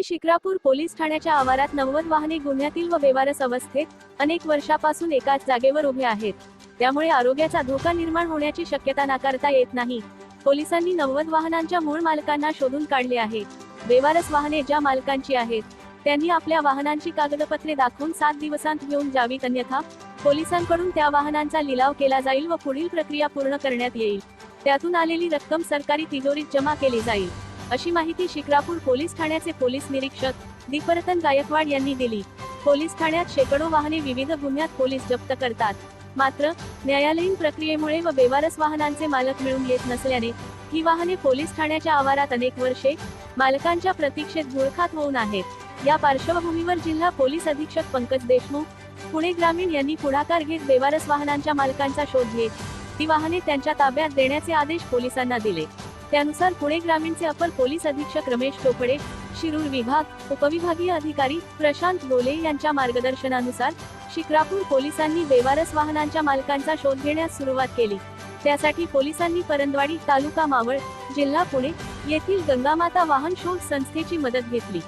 Pune Shikrapur police ठाण्याच्या आवारात नव्वद वाहने गुन्ह्यातील व बेवारस अवस्थेत अनेक वर्षापासून एकाच जागेवर उभे आहेत. त्यामुळे आरोग्याचा धोका निर्माण होण्याची शक्यता नाकारता येत नाही. पोलिसांनी नव्वद वाहनांच्या मूळ मालकांना शोधून काढले आहे. बेवारस वाहने ज्या मालकांची आहेत त्यांनी आपल्या वाहनांची कागदपत्रे दाखवून सात दिवसांत घेऊन जावीत अन्यथा पोलिसांकडून त्या वाहनांचा लिलाव केला जाईल व पुढील प्रक्रिया पूर्ण करण्यात येईल. त्यातून आलेली रक्कम सरकारी तिजोरीत जमा केली जाईल. अशी माहिती शिक्रापूर पोलीस ठाण्याचे पोलीस निरीक्षक दीपरतन गायकवाड यांनी दिली. पोलीस ठाण्यात शेकडो वाहने विविध गुन्ह्यात पोलीस जप्त करतात. मात्र न्यायालयीन प्रक्रियेमुळे व बेवारस वाहनांचे मालक मिळून येत नसल्याने ही वाहने पोलीस ठाण्याच्या आवारात अनेक वर्षे मालकांच्या प्रतीक्षेत धुळखात होऊन आहेत. या पार्श्वभूमीवर जिल्हा पोलीस अधीक्षक पंकज देशमुख पुणे ग्रामीण यांनी पुढाकार घेत बेवारस वाहनांच्या मालकांचा शोध घेत ती वाहने त्यांच्या ताब्यात देण्याचे आदेश पोलिसांना दिले. त्यानुसार पुणे ग्रामीणचे अपर पोलीस अधीक्षक रमेश टोपडे शिरूर विभाग उपविभागीय अधिकारी प्रशांत गोले यांच्या मार्गदर्शनानुसार शिक्रापूर पोलिसांनी बेवारस वाहनांच्या मालकांचा शोध घेण्यास सुरुवात केली. त्यासाठी पोलिसांनी परंदवाडी तालुका मावळ जिल्हा पुणे येथील गंगामाता वाहन शोध संस्थेची मदत घेतली.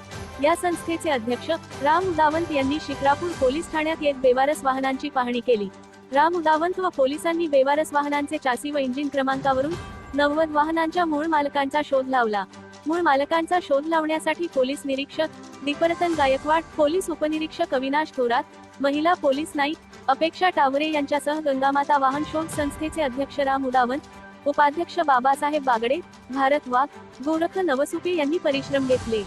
या संस्थेचे अध्यक्ष राम उदावंत यांनी शिक्रापूर पोलीस ठाण्यात येत बेवारस वाहनांची पाहणी केली. राम उदावंत व पोलिसांनी बेवारस वाहनांचे चासी व इंजिन क्रमांकावरून नव्वद वाहनांच्या मूळ मालकांचा शोध लावला. मूळ मालकांचा शोध लावण्यासाठी पोलीस निरीक्षक दीपरतन गायकवाड पोलीस उपनिरीक्षक अविनाश थोरात महिला पोलीस नाईक अपेक्षा टावरे यांच्यासह गंगामाता वाहन शोध संस्थेचे अध्यक्ष राम उदावंत उपाध्यक्ष बाबासाहेब बागडे भारत वाघ गोरख नवसुपे यांनी परिश्रम घेतले.